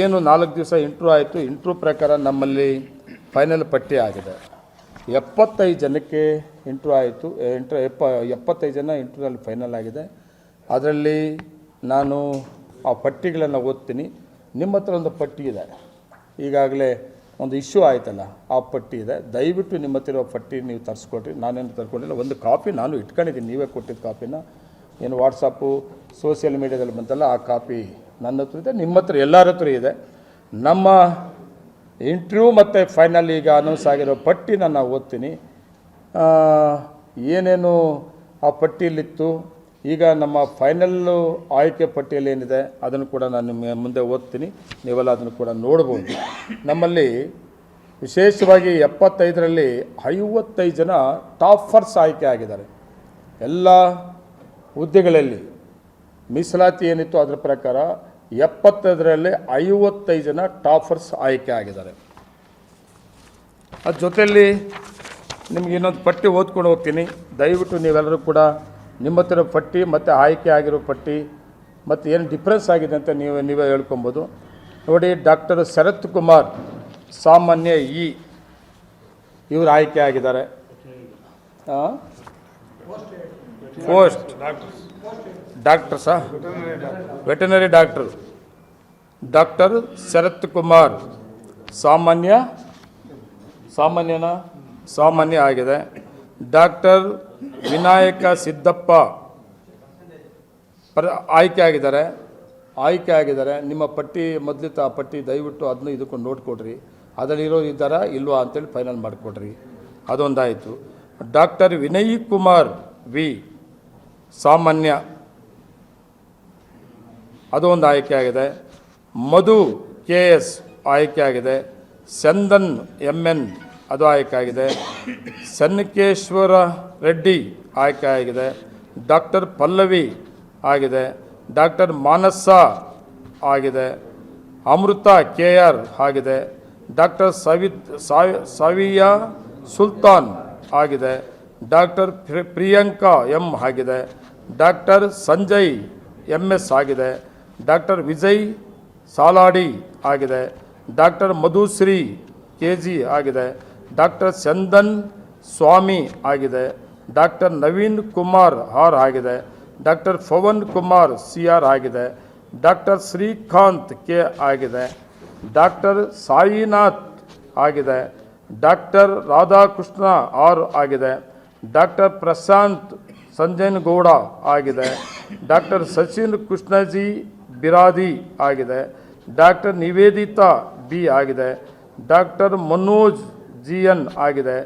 ಏನು ನಾಲ್ಕು ದಿವಸ ಇಂಟ್ರೂ ಆಯಿತು ಇಂಟ್ರೂ ಪ್ರಕಾರ ನಮ್ಮಲ್ಲಿ ಫೈನಲ್ ಪಟ್ಟಿ ಆಗಿದೆ. ಎಪ್ಪತ್ತೈದು ಜನಕ್ಕೆ ಇಂಟ್ರೂ ಆಯಿತು ಇಂಟ್ರ ಎಪ್ಪ, ಎಪ್ಪತ್ತೈದು ಜನ ಇಂಟ್ರೂನಲ್ಲಿ ಫೈನಲ್ ಆಗಿದೆ. ಅದರಲ್ಲಿ ನಾನು ಆ ಪಟ್ಟಿಗಳನ್ನು ಓದ್ತೀನಿ. ನಿಮ್ಮ ಹತ್ರ ಒಂದು ಪಟ್ಟಿ ಇದೆ. ಈಗಾಗಲೇ ಒಂದು ಇಶ್ಯೂ ಆಯ್ತಲ್ಲ, ಆ ಪಟ್ಟಿ ಇದೆ. ದಯವಿಟ್ಟು ನಿಮ್ಮ ಹತ್ತಿರ ಪಟ್ಟಿ ನೀವು ತರಿಸ್ಕೊಡ್ರಿ ನಾನೇನು ತರ್ಕೊಂಡಿಲ್ಲ, ಒಂದು ಕಾಪಿ ನಾನು ಇಟ್ಕೊಂಡಿದ್ದೀನಿ. ನೀವೇ ಕೊಟ್ಟಿದ್ದ ಕಾಪಿನ ಏನು ವಾಟ್ಸಪ್ಪು, ಸೋಷಿಯಲ್ ಮೀಡ್ಯಾದಲ್ಲಿ ಬಂತಲ್ಲ, ಆ ಕಾಪಿ ನನ್ನ ಹತ್ರ ಇದೆ, ನಿಮ್ಮ ಹತ್ರ, ಎಲ್ಲರ ಹತ್ರ ಇದೆ. ನಮ್ಮ ಇಂಟ್ರ್ಯೂ ಮತ್ತು ಫೈನಲ್ ಈಗ ಅನೌನ್ಸ್ ಆಗಿರೋ ಪಟ್ಟಿನ ನಾನು ಓದ್ತೀನಿ. ಏನೇನು ಆ ಪಟ್ಟಿಯಲ್ಲಿತ್ತು, ಈಗ ನಮ್ಮ ಫೈನಲ್ಲು ಆಯ್ಕೆ ಪಟ್ಟಿಯಲ್ಲಿ ಏನಿದೆ, ಅದನ್ನು ಕೂಡ ನಾನು ನಿಮ್ಮ ಮುಂದೆ ಓದ್ತೀನಿ. ನೀವೆಲ್ಲ ಅದನ್ನು ಕೂಡ ನೋಡ್ಬೋದು. ನಮ್ಮಲ್ಲಿ ವಿಶೇಷವಾಗಿ ಎಪ್ಪತ್ತೈದರಲ್ಲಿ ಐವತ್ತೈದು ಜನ ಟಾಫರ್ಸ್ ಆಯ್ಕೆ ಆಗಿದ್ದಾರೆ. ಎಲ್ಲ ಹುದ್ದೆಗಳಲ್ಲಿ ಮೀಸಲಾತಿ ಏನಿತ್ತು ಅದರ ಪ್ರಕಾರ ಎಪ್ಪತ್ತೈದರಲ್ಲಿ ಐವತ್ತೈದು ಜನ ಟಾಫರ್ಸ್ ಆಯ್ಕೆ ಆಗಿದ್ದಾರೆ. ಅದ್ರ ಜೊತೆಯಲ್ಲಿ ನಿಮ್ಗೆ ಇನ್ನೊಂದು ಪಟ್ಟಿ ಓದ್ಕೊಂಡು ಹೋಗ್ತೀನಿ. ದಯವಿಟ್ಟು ನೀವೆಲ್ಲರೂ ಕೂಡ ನಿಮ್ಮ ಹತ್ರ ಪಟ್ಟಿ ಮತ್ತು ಆಯ್ಕೆ ಆಗಿರೋ ಪಟ್ಟಿ ಮತ್ತು ಏನು ಡಿಫ್ರೆನ್ಸ್ ಆಗಿದೆ ಅಂತ ನೀವು ನೀವೇ ಹೇಳ್ಕೊಬೋದು. ನೋಡಿ, ಡಾಕ್ಟರ್ ಶರತ್ ಕುಮಾರ್ ಸಾಮಾನ್ಯ ಇ ಇವರು ಆಯ್ಕೆ ಆಗಿದ್ದಾರೆ. Post ಡಾಕ್ಟರ್ಸಾ veterinary doctor doctor Sharath Kumar ಸಾಮಾನ್ಯ ಸಾಮಾನ್ಯನ ಸಾಮಾನ್ಯ ಆಗಿದೆ. ಡಾಕ್ಟರ್ ವಿನಾಯಕ ಸಿದ್ದಪ್ಪ ಪರ, ಆಯ್ಕೆ ಆಗಿದ್ದಾರೆ. ಆಯ್ಕೆ ಆಗಿದ್ದಾರೆ. ನಿಮ್ಮ ಪಟ್ಟಿ, ಮೊದಲಿತ ಆ ಪಟ್ಟಿ ದಯವಿಟ್ಟು ಅದನ್ನು ಇದಕ್ಕೊಂಡು ನೋಟ್ ಕೊಡ್ರಿ. ಅದರಲ್ಲಿರೋ ಇದ್ದಾರ ಇಲ್ವಾ ಅಂತೇಳಿ ಫೈನಲ್ ಮಾಡಿಕೊಡ್ರಿ. ಅದೊಂದಾಯಿತು. ಡಾಕ್ಟರ್ ವಿನಯ್ ಕುಮಾರ್ ವಿ ಸಾಮಾನ್ಯ. ಅದು ಒಂದು ಆಯ್ಕೆ ಆಗಿದೆ. ಮಧು ಕೆ ಎಸ್ ಆಯ್ಕೆ ಆಗಿದೆ. ಚಂದನ್ ಎಂ ಎನ್ ಅದು ಆಯ್ಕೆ ಆಗಿದೆ. ಸನ್ನಿಕೇಶ್ವರ ರೆಡ್ಡಿ ಆಯ್ಕೆ ಆಗಿದೆ. ಡಾಕ್ಟರ್ ಪಲ್ಲವಿ ಆಗಿದೆ. ಡಾಕ್ಟರ್ ಮಾನಸ ಆಗಿದೆ. ಅಮೃತ ಕೆ ಆರ್ ಆಗಿದೆ. ಡಾಕ್ಟರ್ ಸವಿತ್ ಸಾವಿ ಸವಿಯಾ ಸುಲ್ತಾನ್ ಆಗಿದೆ. ಡಾಕ್ಟರ್ ಪ್ರಿ- ಪ್ರಿಯಾಂಕಾ ಎಂ ಆಗಿದೆ, ಡಾಕ್ಟರ್ ಸಂಜಯ್ ಎಂ ಎಸ್ ಆಗಿದೆ, ಡಾಕ್ಟರ್ ವಿಜಯ್ ಸಾಲಾಡಿ ಆಗಿದೆ, ಡಾಕ್ಟರ್ ಮಧುಶ್ರೀ ಕೆ ಜಿ ಆಗಿದೆ, ಡಾಕ್ಟರ್ ಚಂದನ್ ಸ್ವಾಮಿ ಆಗಿದೆ, ಡಾಕ್ಟರ್ ನವೀನ್ ಕುಮಾರ್ ಆರ್ ಆಗಿದೆ, doctor Pavan Kumar C R ಆಗಿದೆ, ಡಾಕ್ಟರ್ ಶ್ರೀಕಾಂತ್ ಕೆ ಆಗಿದೆ, ಡಾಕ್ಟರ್ ಸಾಯಿನಾಥ್ ಆಗಿದೆ, ಡಾಕ್ಟರ್ ರಾಧಾಕೃಷ್ಣ ಆರ್ ಆಗಿದೆ ಡಾಕ್ಟರ್ ಪ್ರಶಾಂತ್ ಸಂಜಯನ್ ಗೌಡ ಆಗಿದೆ. ಡಾಕ್ಟರ್ ಸಚಿನ್ ಕೃಷ್ಣಜಿ ಬಿರಾದಿ ಆಗಿದೆ. ಡಾಕ್ಟರ್ ನಿವೇದಿತಾ ಬಿ ಆಗಿದೆ. ಡಾಕ್ಟರ್ ಮನೋಜ್ ಜಿ ಎನ್ ಆಗಿದೆ.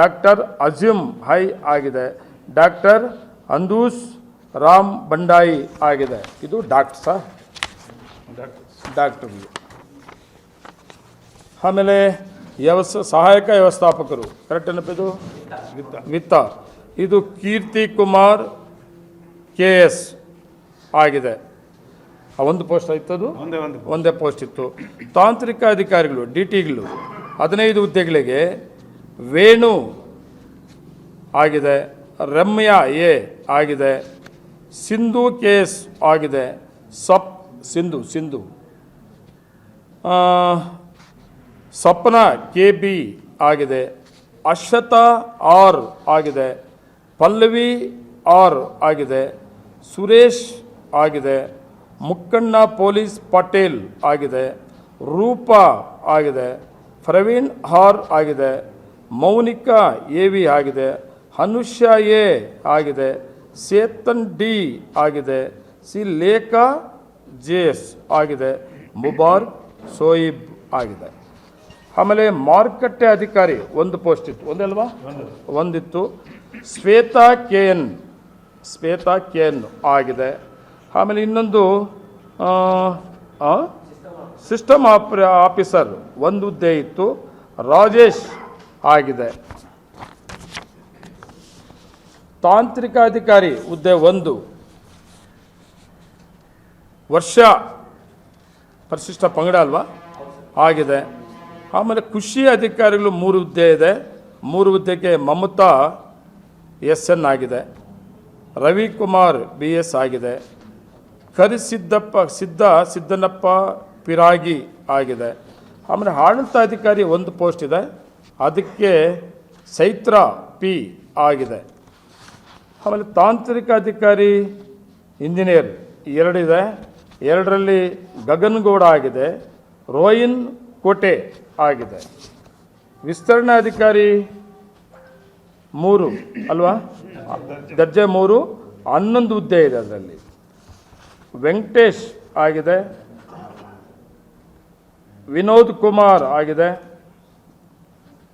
ಡಾಕ್ಟರ್ ಅಜಿಮ್ ಹೈ ಆಗಿದೆ. ಡಾಕ್ಟರ್ ಅಂದೂಸ್ ರಾಮ್ ಬಂಡಾಯಿ ಆಗಿದೆ. ಇದು ಡಾಕ್ಟರ್. ಡಾಕ್ಟರ್. ಆಮೇಲೆ ವ್ಯವಸ್ ಸಹಾಯಕ ವ್ಯವಸ್ಥಾಪಕರು. ಕರೆಕ್ಟ್ ನೆನಪಿದು ವಿತ್ತ. ಇದು ಕೀರ್ತಿ ಕುಮಾರ್ ಕೆ ಎಸ್ ಆಗಿದೆ. ಆ ಒಂದು ಪೋಸ್ಟ್ ಆಯ್ತದು ಒಂದೇ ಪೋಸ್ಟ್ ಇತ್ತು. ತಾಂತ್ರಿಕ ಅಧಿಕಾರಿಗಳು ಡಿ ಟಿಗಳು ಹದಿನೈದು ಹುದ್ದೆಗಳಿಗೆ ವೇಣು ಆಗಿದೆ ರಮ್ಯಾ ಎ ಆಗಿದೆ ಸಿಂಧು ಕೇಸ್ ಆಗಿದೆ ಸಪ್ ಸಿಂಧು ಸಿಂಧು. ಸಪ್ನ ಕೆ ಬಿ ಆಗಿದೆ, ಅಶ್ವಥ ಆರ್ ಆಗಿದೆ, ಪಲ್ಲವಿ ಆರ್ ಆಗಿದೆ, ಸುರೇಶ್ ಆಗಿದೆ, ಮುಕ್ಕಣ್ಣ ಪೊಲೀಸ್ ಪಟೇಲ್ ಆಗಿದೆ, ರೂಪ ಆಗಿದೆ, ಪ್ರವೀಣ್ ಆರ್ ಆಗಿದೆ, ಮೌನಿಕಾ ಎ ವಿ ಆಗಿದೆ ಅನುಷ್ಯಾ ಎ ಆಗಿದೆ ಸೇತನ್ ಡಿ ಆಗಿದೆ, ಸಿ ಲೇಖಾ ಜೆ ಎಸ್ ಆಗಿದೆ ಮುಬಾರ್ ಸೋಯಿಬ್ ಆಗಿದೆ. ಆಮೇಲೆ ಮಾರುಕಟ್ಟೆ ಅಧಿಕಾರಿ, ಒಂದು ಪೋಸ್ಟ್ ಇತ್ತು. ಒಂದಲ್ವಾ ಒಂದಿತ್ತು. Shweta K N Shweta K N ಆಗಿದೆ. ಆಮೇಲೆ ಇನ್ನೊಂದು ಸಿಸ್ಟಮ್ ಆಪ್ರ ಆಫೀಸರ್ ಒಂದು ಹುದ್ದೆ ಇತ್ತು. ರಾಜೇಶ್ ಆಗಿದೆ. ತಾಂತ್ರಿಕ ಅಧಿಕಾರಿ, ಹುದ್ದೆ ಒಂದು. ವರ್ಷ, ಪರಿಶಿಷ್ಟ ಪಂಗಡ ಅಲ್ವಾ? ಆಗಿದೆ. ಆಮೇಲೆ ಕೃಷಿ ಅಧಿಕಾರಿಗಳು ಮೂರು ಹುದ್ದೆ ಇದೆ. ಮೂರು ಹುದ್ದೆಗೆ ಮಮತಾ ಎಸ್ ಎನ್ ಆಗಿದೆ. ರವಿಕುಮಾರ್ ಬಿ ಎಸ್ ಆಗಿದೆ. ಕರಿಸಿದ್ದಪ್ಪ, ಸಿದ್ದ, ಸಿದ್ದನಪ್ಪ ಪಿರಾಗಿ ಆಗಿದೆ. ಆಮೇಲೆ ಆಡಳಿತಾಧಿಕಾರಿ ಒಂದು ಪೋಸ್ಟ್ ಇದೆ. ಅದಕ್ಕೆ ಸೈತ್ರ ಪಿ ಆಗಿದೆ. ಆಮೇಲೆ ತಾಂತ್ರಿಕ ಅಧಿಕಾರಿ ಇಂಜಿನಿಯರ್ ಎರಡಿದೆ ಎರಡರಲ್ಲಿ ಗಗನ್ಗೌಡ ಆಗಿದೆ. ರೋಯಿನ್ ಕೋಟೆ ಆಗಿದೆ. ವಿಸ್ತರಣಾಧಿಕಾರಿ ಮೂರು, ಅಲ್ವಾ? ದರ್ಜೆ ಮೂರು, ಹನ್ನೊಂದು ಹುದ್ದೆ ಇದೆ ಅದರಲ್ಲಿ. ವೆಂಕಟೇಶ್ ಆಗಿದೆ. ವಿನೋದ್ ಕುಮಾರ್ ಆಗಿದೆ.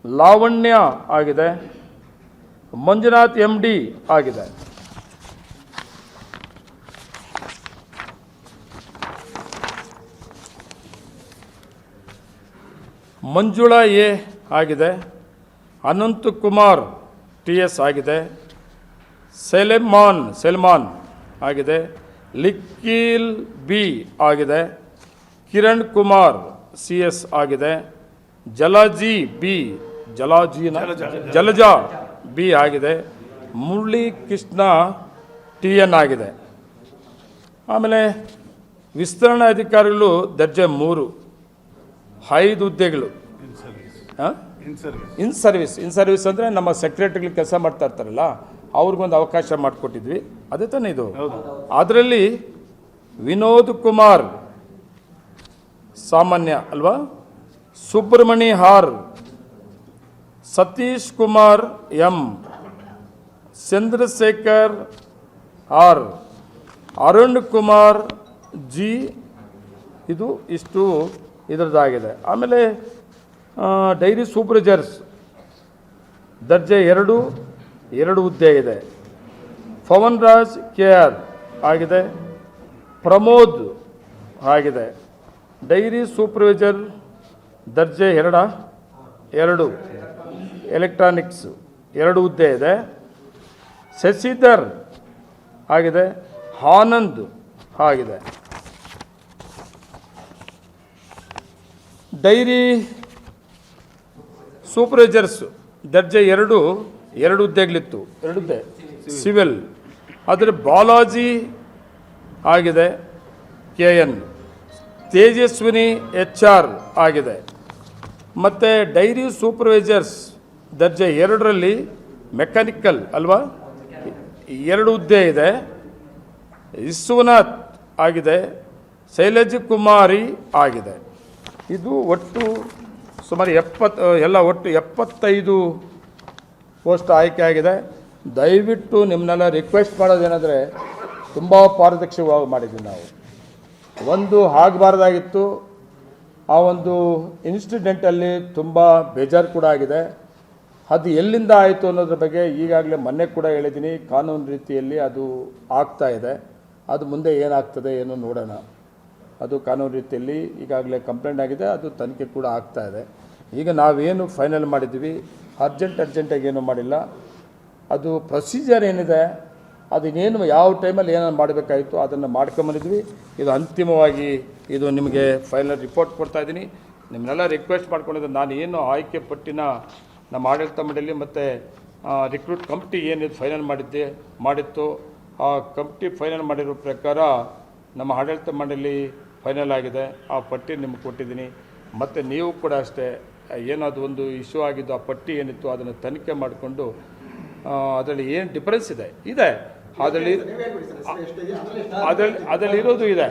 ಲಾವಣ್ಯ ಆಗಿದೆ. ಮಂಜುನಾಥ್ ಎಂ ಡಿ ಆಗಿದೆ. ಮಂಜುಳಾ ಎ ಆಗಿದೆ ಅನಂತ್ ಕುಮಾರ್ ಟಿ ಎಸ್ ಆಗಿದೆ ಸೆಲೆಮಾನ್ ಸೆಲ್ಮಾನ್ ಆಗಿದೆ ಲಿಖಿಲ್ ಬಿ ಆಗಿದೆ ಕಿರಣ್ ಕುಮಾರ್ ಸಿ ಎಸ್ ಆಗಿದೆ ಜಲಾಜಿ ಬಿ ಜಲಾಜಿನ ಜಲಜಾ. ಬಿ ಆಗಿದೆ ಮುರಳಿ ಕೃಷ್ಣ ಟಿ ಎನ್ ಆಗಿದೆ. ಆಮೇಲೆ ವಿಸ್ತರಣಾ ಅಧಿಕಾರಿಗಳು ದರ್ಜೆ ಮೂರು. ಐದು ಹುದ್ದೆಗಳು. ಇನ್ ಸರ್ವಿಸ್ ಇನ್ ಸರ್ವಿಸ್ ಅಂದರೆ ನಮ್ಮ ಸೆಕ್ರೆಟರಿಗಳು ಕೆಲಸ ಮಾಡ್ತಾ ಇರ್ತಾರಲ್ಲ ಅವ್ರಿಗೊಂದು ಅವಕಾಶ ಮಾಡಿಕೊಟ್ಟಿದ್ವಿ. ಅದೇ ತಾನೇ ಇದು. ಅದರಲ್ಲಿ ವಿನೋದ್ ಕುಮಾರ್ ಸಾಮಾನ್ಯ ಅಲ್ವಾ? ಸುಬ್ರಮಣಿ ಹಾರ್ Satish Kumar M Chandrashekar R Arun Kumar G. ಇದು ಇಷ್ಟು ಇದರದ್ದಾಗಿದೆ. ಆಮೇಲೆ ಡೈರಿ ಸೂಪರ್ವೈಸರ್ಸ್ ದರ್ಜೆ ಎರಡು ಎರಡು ಹುದ್ದೆ ಇದೆ. ಪವನ್ ರಾಜ್ ಕೆ ಆರ್ ಆಗಿದೆ, ಪ್ರಮೋದ್ ಆಗಿದೆ. ಡೈರಿ ಸೂಪರ್ವೈಸರ್ ದರ್ಜೆ ಎರಡ, ಎರಡು. ಎಲೆಕ್ಟ್ರಾನಿಕ್ಸ್ ಎರಡು ಹುದ್ದೆ ಇದೆ. ಶಶಿಧರ್ ಆಗಿದೆ, ಆನಂದ್ ಆಗಿದೆ. ಡೈರಿ ಸೂಪರ್ವೈಸರ್ಸ್ ದರ್ಜೆ ಎರಡು ಎರಡು ಹುದ್ದೆಗಳಿತ್ತು. ಎರಡು ಹುದ್ದೆ. ಸಿವಿಲ್. ಆದರೆ ಬಾಲಾಜಿ ಆಗಿದೆ K N. Tejaswini H R ಆಗಿದೆ. ಮತ್ತು ಡೈರಿ ಸೂಪರ್ವೈಸರ್ಸ್ ದರ್ಜೆ ಎರಡರಲ್ಲಿ ಮೆಕ್ಯಾನಿಕಲ್ ಅಲ್ವಾ? ಎರಡು ಹುದ್ದೆ ಇದೆ. ವಿಶ್ವನಾಥ್ ಆಗಿದೆ ಶೈಲಜ್ ಕುಮಾರಿ ಆಗಿದೆ. ಇದು ಒಟ್ಟು ಸುಮಾರು ಎಪ್ಪತ್ತು ಎಲ್ಲ ಒಟ್ಟು ಎಪ್ಪತ್ತೈದು ಪೋಸ್ಟ್ ಆಯ್ಕೆ ಆಗಿದೆ. ದಯವಿಟ್ಟು ನಿಮ್ಮನ್ನೆಲ್ಲ ರಿಕ್ವೆಸ್ಟ್ ಮಾಡೋದೇನೆಂದರೆ ತುಂಬ ಪಾರದರ್ಶಕವಾಗಿ ಮಾಡಿದ್ವಿ ನಾವು. ಒಂದು ಆಗಬಾರ್ದಾಗಿತ್ತು. ಆ ಒಂದು ಇನ್ಸಿಡೆಂಟಲ್ಲಿ ತುಂಬ ಬೇಜಾರು ಕೂಡ ಆಗಿದೆ. ಅದು ಎಲ್ಲಿಂದ ಆಯಿತು ಅನ್ನೋದ್ರ ಬಗ್ಗೆ ಈಗಾಗಲೇ ಮೊನ್ನೆ ಕೂಡ ಹೇಳಿದ್ದೀನಿ. ಕಾನೂನು ರೀತಿಯಲ್ಲಿ ಅದು ಆಗ್ತಾ ಇದೆ. ಅದು ಮುಂದೆ ಏನಾಗ್ತದೆ ಏನು ನೋಡೋಣ. ಅದು ಕಾನೂನು ರೀತಿಯಲ್ಲಿ ಈಗಾಗಲೇ ಕಂಪ್ಲೇಂಟ್ ಆಗಿದೆ, ಅದು ತನಿಖೆ ಕೂಡ ಆಗ್ತಾ ಇದೆ. ಈಗ ನಾವೇನು ಫೈನಲ್ ಮಾಡಿದ್ವಿ ಅರ್ಜೆಂಟ್ ಅರ್ಜೆಂಟಾಗಿ ಏನೂ ಮಾಡಿಲ್ಲ. ಅದು ಪ್ರೊಸೀಜರ್ ಏನಿದೆ ಅದನ್ನೇನು ಯಾವ ಟೈಮಲ್ಲಿ ಏನೇನು ಮಾಡಬೇಕಾಯಿತು ಅದನ್ನು ಮಾಡ್ಕೊಂಬಂದಿದ್ವಿ ಇದು ಅಂತಿಮವಾಗಿ ಇದು ನಿಮಗೆ ಫೈನಲ್ ರಿಪೋರ್ಟ್ ಕೊಡ್ತಾ ಇದ್ದೀನಿ. ನಿಮ್ಮನ್ನೆಲ್ಲ ರಿಕ್ವೆಸ್ಟ್ ಮಾಡ್ಕೊಂಡಿದ್ದು ನಾನು ಏನು ಆಯ್ಕೆ ಪಟ್ಟಿನ ನಮ್ಮ ಆಡಳಿತ ಮಂಡಳಿ ಮತ್ತು ರಿಕ್ರೂಟ್ ಕಮಿಟಿ ಏನಿದು ಫೈನಲ್ ಮಾಡಿದ್ದೆ, ಮಾಡಿತ್ತು. ಆ ಕಮಿಟಿ ಫೈನಲ್ ಮಾಡಿರೋ ಪ್ರಕಾರ ನಮ್ಮ ಆಡಳಿತ ಮಂಡಳಿ ಫೈನಲ್ ಆಗಿದೆ ಆ ಪಟ್ಟಿ ನಿಮಗೆ ಕೊಟ್ಟಿದ್ದೀನಿ ಮತ್ತು ನೀವು ಕೂಡ ಅಷ್ಟೇ ಏನಾದ್ರೂ ಒಂದು ಇಶ್ಯೂ ಆಗಿದ್ದು ಆ ಪಟ್ಟಿ ಏನಿತ್ತು ಅದನ್ನು ತನಿಖೆ ಮಾಡಿಕೊಂಡು ಅದರಲ್ಲಿ ಏನು ಡಿಫರೆನ್ಸ್ ಇದೆ ಇದೆ ಅದರಲ್ಲಿ ಅದರಲ್ಲಿ ಇರೋದು ಇದೆ